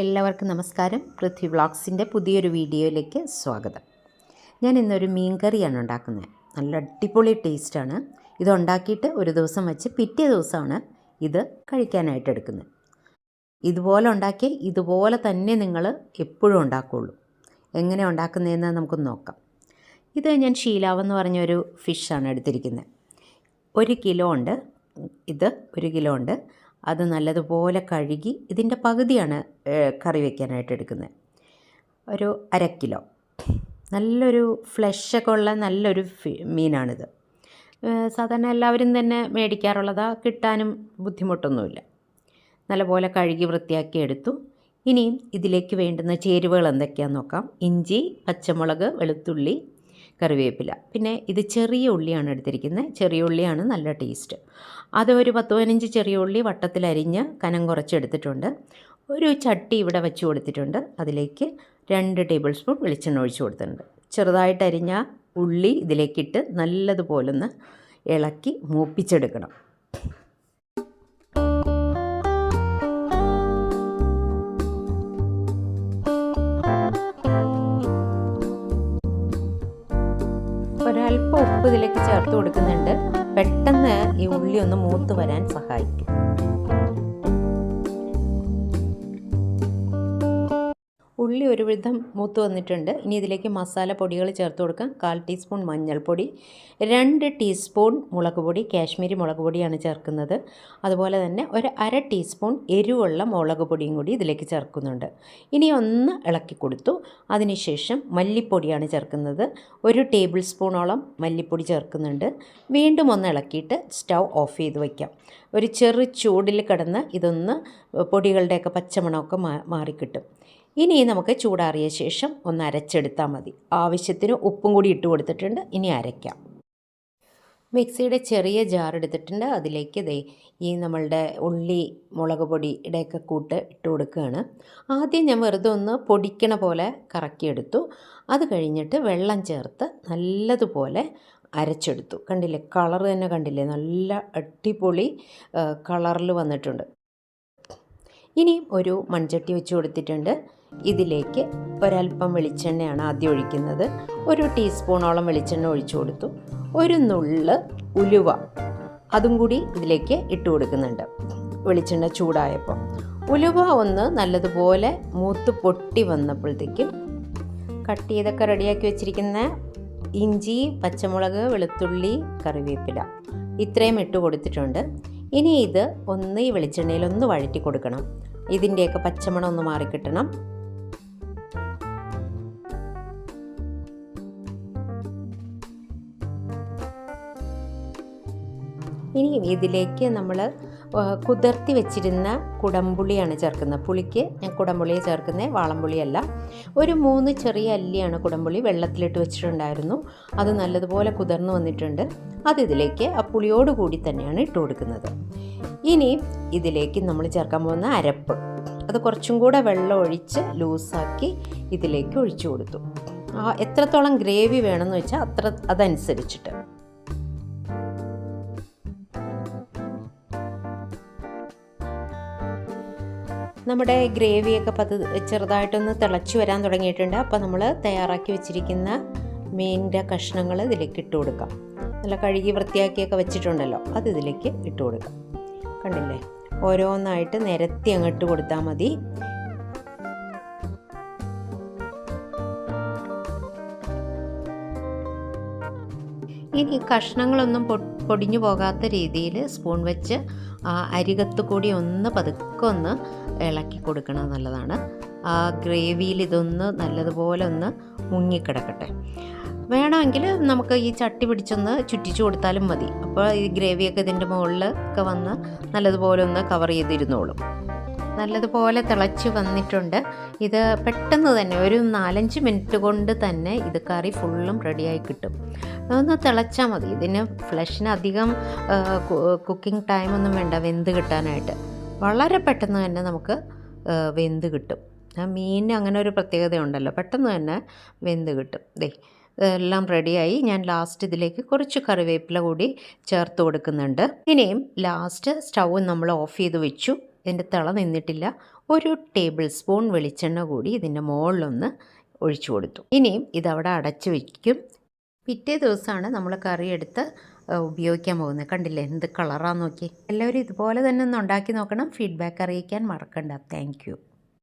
എല്ലാവർക്കും നമസ്കാരം. പൃഥ്വി വ്ളോഗ്സിന്റെ പുതിയൊരു വീഡിയോയിലേക്ക് സ്വാഗതം. ഞാൻ ഇന്നൊരു മീൻ കറിയാണ് ഉണ്ടാക്കുന്നത്. നല്ല അടിപൊളി ടേസ്റ്റാണ്. ഇത് ഉണ്ടാക്കിയിട്ട് ഒരു ദിവസം വെച്ച് പിറ്റേ ദിവസമാണ് ഇത് കഴിക്കാനായിട്ട് എടുക്കുന്നത്. ഇതുപോലെ ഉണ്ടാക്കി ഇതുപോലെ തന്നെ നിങ്ങൾ എപ്പോഴും ഉണ്ടാക്കുകയുള്ളൂ എങ്ങനെ ഉണ്ടാക്കുന്നതെന്ന് നമുക്ക് നോക്കാം. ഇത് ഞാൻ ഷീലാവെന്ന് പറഞ്ഞൊരു ഫിഷാണ് എടുത്തിരിക്കുന്നത്. ഒരു കിലോ ഉണ്ട്. ഇത് ഒരു കിലോ ഉണ്ട്. അത് നല്ലതുപോലെ കഴുകി ഇതിന്റെ പകുതിയാണ് കറി വയ്ക്കാനായിട്ട് എടുക്കുന്നത്. ഒരു അര കിലോ. നല്ലൊരു ഫ്ലഷൊക്കെ ഉള്ള നല്ലൊരു മീനാണിത്. സാധാരണ എല്ലാവരും തന്നെ മേടിക്കാറുള്ളതാ കിട്ടാനും ബുദ്ധിമുട്ടൊന്നുമില്ല. നല്ലപോലെ കഴുകി വൃത്തിയാക്കി എടുത്തു. ഇനിയും ഇതിലേക്ക് വേണ്ടുന്ന ചേരുവകൾ എന്തൊക്കെയാണെന്ന് നോക്കാം. ഇഞ്ചി പച്ചമുളക് വെളുത്തുള്ളി കറിവേപ്പില. പിന്നെ ഇത് ചെറിയ ഉള്ളിയാണ് എടുത്തിരിക്കുന്നത്. ചെറിയ ഉള്ളിയാണ് നല്ല ടേസ്റ്റ് അത് ഒരു പത്ത് പതിനഞ്ച് ചെറിയ ഉള്ളി വട്ടത്തിലരിഞ്ഞ് കനം കുറച്ചെടുത്തിട്ടുണ്ട്. ഒരു ചട്ടി ഇവിടെ വെച്ച് കൊടുത്തിട്ടുണ്ട്. അതിലേക്ക് രണ്ട് ടേബിൾ സ്പൂൺ വെളിച്ചെണ്ണ ഒഴിച്ച് കൊടുത്തിട്ടുണ്ട്. ചെറുതായിട്ട് അരിഞ്ഞ ഉള്ളി ഇതിലേക്കിട്ട് നല്ലതുപോലൊന്ന് ഇളക്കി മൂപ്പിച്ചെടുക്കണം. ഒരല്പം ഉപ്പ് ഇതിലേക്ക് ചേർത്ത് കൊടുക്കുന്നുണ്ട്. പെട്ടെന്ന് ഈ ഉള്ളി ഒന്ന് മൂത്ത് വരാൻ സഹായിക്കും. ഉള്ളി ഒരുവിധം മൂത്ത് വന്നിട്ടുണ്ട്. ഇനി ഇതിലേക്ക് മസാല പൊടികൾ ചേർത്ത് കൊടുക്കാം. കാൽ ടീസ്പൂൺ മഞ്ഞൾപ്പൊടി രണ്ട് ടീസ്പൂൺ മുളക് പൊടി കാശ്മീരി മുളക് പൊടിയാണ് ചേർക്കുന്നത്. അതുപോലെ തന്നെ ഒരു അര ടീസ്പൂൺ എരിവുള്ള മുളക് പൊടിയും കൂടി ഇതിലേക്ക് ചേർക്കുന്നുണ്ട്. ഇനി ഒന്ന് ഇളക്കി കൊടുത്തു. അതിനുശേഷം മല്ലിപ്പൊടിയാണ് ചേർക്കുന്നത്. ഒരു ടേബിൾ സ്പൂണോളം മല്ലിപ്പൊടി ചേർക്കുന്നുണ്ട്. വീണ്ടും ഒന്ന് ഇളക്കിയിട്ട് സ്റ്റൗ ഓഫ് ചെയ്ത് വയ്ക്കാം. ഒരു ചെറു ചൂടിൽ കിടന്ന് ഇതൊന്ന് പൊടികളുടെയൊക്കെ പച്ചമണമൊക്കെ മാറിക്കിട്ടും. ഇനി നമുക്ക് ചൂടാറിയ ശേഷം ഒന്ന് അരച്ചെടുത്താൽ മതി. ആവശ്യത്തിന് ഉപ്പും കൂടി ഇട്ട് കൊടുത്തിട്ടുണ്ട്. ഇനി അരയ്ക്കാം. മിക്സിയുടെ ചെറിയ ജാർ എടുത്തിട്ടുണ്ട്. അതിലേക്ക് ദേ ഈ നമ്മളുടെ ഉള്ളി മുളക് പൊടിയുടെയൊക്കെ കൂട്ട് ഇട്ട് കൊടുക്കുകയാണ്. ആദ്യം ഞാൻ വെറുതെ ഒന്ന് പൊടിക്കണ പോലെ കറക്കിയെടുത്തു അത് കഴിഞ്ഞിട്ട് വെള്ളം ചേർത്ത് നല്ലതുപോലെ അരച്ചെടുത്തു. കണ്ടില്ലേ? കളർ തന്നെ കണ്ടില്ലേ? നല്ല അടിപൊളി കളറിൽ വന്നിട്ടുണ്ട്. ഇനിയും ഒരു മൺചട്ടി വെച്ച് കൊടുത്തിട്ടുണ്ട്. ഇതിലേക്ക് ഒരല്പം വെളിച്ചെണ്ണയാണ് ആദ്യം ഒഴിക്കുന്നത്. ഒരു ടീസ്പൂണോളം വെളിച്ചെണ്ണ ഒഴിച്ചു കൊടുത്തു. ഒരു നുള്ള് ഉലുവ അതും കൂടി ഇതിലേക്ക് ഇട്ട് കൊടുക്കുന്നുണ്ട്. വെളിച്ചെണ്ണ ചൂടായപ്പോൾ. ഉലുവ ഒന്ന് നല്ലതുപോലെ മൂത്ത് പൊട്ടി വന്നപ്പോഴത്തേക്കും കട്ട് ചെയ്തൊക്കെ റെഡിയാക്കി വെച്ചിരിക്കുന്ന ഇഞ്ചി പച്ചമുളക് വെളുത്തുള്ളി കറിവേപ്പില ഇത്രയും ഇട്ട് കൊടുത്തിട്ടുണ്ട്. ഇനി ഇത് ഒന്ന് ഈ വെളിച്ചെണ്ണയിൽ ഒന്ന് വഴറ്റി കൊടുക്കണം. ഇതിന്റെയൊക്കെ പച്ചമണം ഒന്ന് മാറിക്കിട്ടണം. ഇനി ഇതിലേക്ക് നമ്മൾ കുതിർത്തി വെച്ചിരുന്ന കുടംപുളിയാണ് ചേർക്കുന്നത്. പുളിക്ക് ഞാൻ കുടംപുളിയെ ചേർക്കുന്നത് വാളംപുളിയല്ല. ഒരു മൂന്ന് ചെറിയ അല്ലിയാണ് കുടംപുളി വെള്ളത്തിലിട്ട് വെച്ചിട്ടുണ്ടായിരുന്നു. അത് നല്ലതുപോലെ കുതിർന്ന് വന്നിട്ടുണ്ട്. അത് ഇതിലേക്ക് ആ പുളിയോട് കൂടി തന്നെയാണ് ഇട്ട് കൊടുക്കുന്നത്. ഇനി ഇതിലേക്ക് നമ്മൾ ചേർക്കാൻ പോകുന്ന അരപ്പ്. അത് കുറച്ചും കൂടെ വെള്ളം ഒഴിച്ച് ലൂസാക്കി ഇതിലേക്ക് ഒഴിച്ചു കൊടുത്തു. എത്രത്തോളം ഗ്രേവി വേണമെന്ന് വെച്ചാൽ അത്ര അതനുസരിച്ചിട്ട്. നമ്മുടെ ഗ്രേവിയൊക്കെ പത് ചെറുതായിട്ടൊന്ന് തിളച്ച് വരാൻ തുടങ്ങിയിട്ടുണ്ട്. അപ്പോൾ നമ്മൾ തയ്യാറാക്കി വെച്ചിരിക്കുന്ന മീനിന്റെ കഷ്ണങ്ങൾ ഇതിലേക്ക് ഇട്ട് കൊടുക്കാം. നല്ല കഴുകി വൃത്തിയാക്കിയൊക്കെ വെച്ചിട്ടുണ്ടല്ലോ അത് ഇതിലേക്ക് ഇട്ട് കൊടുക്കാം. കണ്ടില്ലേ? ഓരോന്നായിട്ട് നിരത്തി അങ്ങോട്ട് കൊടുത്താൽ മതി. ഇനി കഷ്ണങ്ങളൊന്നും പൊ- പൊടിഞ്ഞു പോകാത്ത രീതിയിൽ സ്പൂൺ വെച്ച് ആ അരികത്ത് കൂടി ഒന്ന് പതുക്കെ ഒന്ന് ഇളക്കി കൊടുക്കണം നല്ലതാണ് ആ ഗ്രേവിയിൽ ഇതൊന്ന് നല്ലതുപോലെ ഒന്ന് മുങ്ങിക്കിടക്കട്ടെ. വേണമെങ്കിൽ നമുക്ക് ഈ ചട്ടി പിടിച്ചൊന്ന് ചുറ്റിച്ചു കൊടുത്താലും മതി. അപ്പോൾ ഈ ഗ്രേവിയൊക്കെ ഇതിന്റെ മുകളിൽ ഒക്കെ വന്ന് നല്ലതുപോലെ ഒന്ന് കവർ ചെയ്തിരുന്നോളും. നല്ലതുപോലെ തിളച്ച് വന്നിട്ടുണ്ട്. ഇത് പെട്ടെന്ന് തന്നെ ഒരു നാലഞ്ച് മിനിറ്റ് കൊണ്ട് തന്നെ ഇത് കറി ഫുള്ളും റെഡിയായി കിട്ടും. ഒന്ന് തിളച്ചാൽ മതി. ഇതിന് ഫ്ലഷിന് അധികം കുക്കിംഗ് ടൈം ഒന്നും വേണ്ട വെന്ത് കിട്ടാനായിട്ട്. വളരെ പെട്ടെന്ന് തന്നെ നമുക്ക് വെന്ത് കിട്ടും. ആ മീനിന് അങ്ങനെ ഒരു പ്രത്യേകത ഉണ്ടല്ലോ പെട്ടെന്ന് തന്നെ വെന്ത് കിട്ടും. ദേ എല്ലാം റെഡിയായി ഞാൻ ലാസ്റ്റ് ഇതിലേക്ക് കുറച്ച് കറിവേപ്പില കൂടി ചേർത്ത് കൊടുക്കുന്നുണ്ട്. ഇനിയും ലാസ്റ്റ് സ്റ്റൗ നമ്മൾ ഓഫ് ചെയ്ത് വെച്ചു. ഇതിന്റെ തിള നിന്നിട്ടില്ല. ഒരു ടേബിൾ സ്പൂൺ വെളിച്ചെണ്ണ കൂടി ഇതിന്റെ മുകളിലൊന്ന് ഒഴിച്ചു കൊടുത്തു. ഇനിയും ഇതവിടെ അടച്ചു വയ്ക്കും പിറ്റേ ദിവസമാണ് നമ്മൾ കറി എടുത്ത് ഉപയോഗിക്കാൻ പോകുന്നത്. കണ്ടില്ലേ? എന്ത് കളറാന്ന് നോക്കി എല്ലാവരും ഇതുപോലെ തന്നെ ഒന്ന് ഉണ്ടാക്കി നോക്കണം. ഫീഡ്ബാക്ക് അറിയിക്കാൻ മറക്കണ്ട. താങ്ക്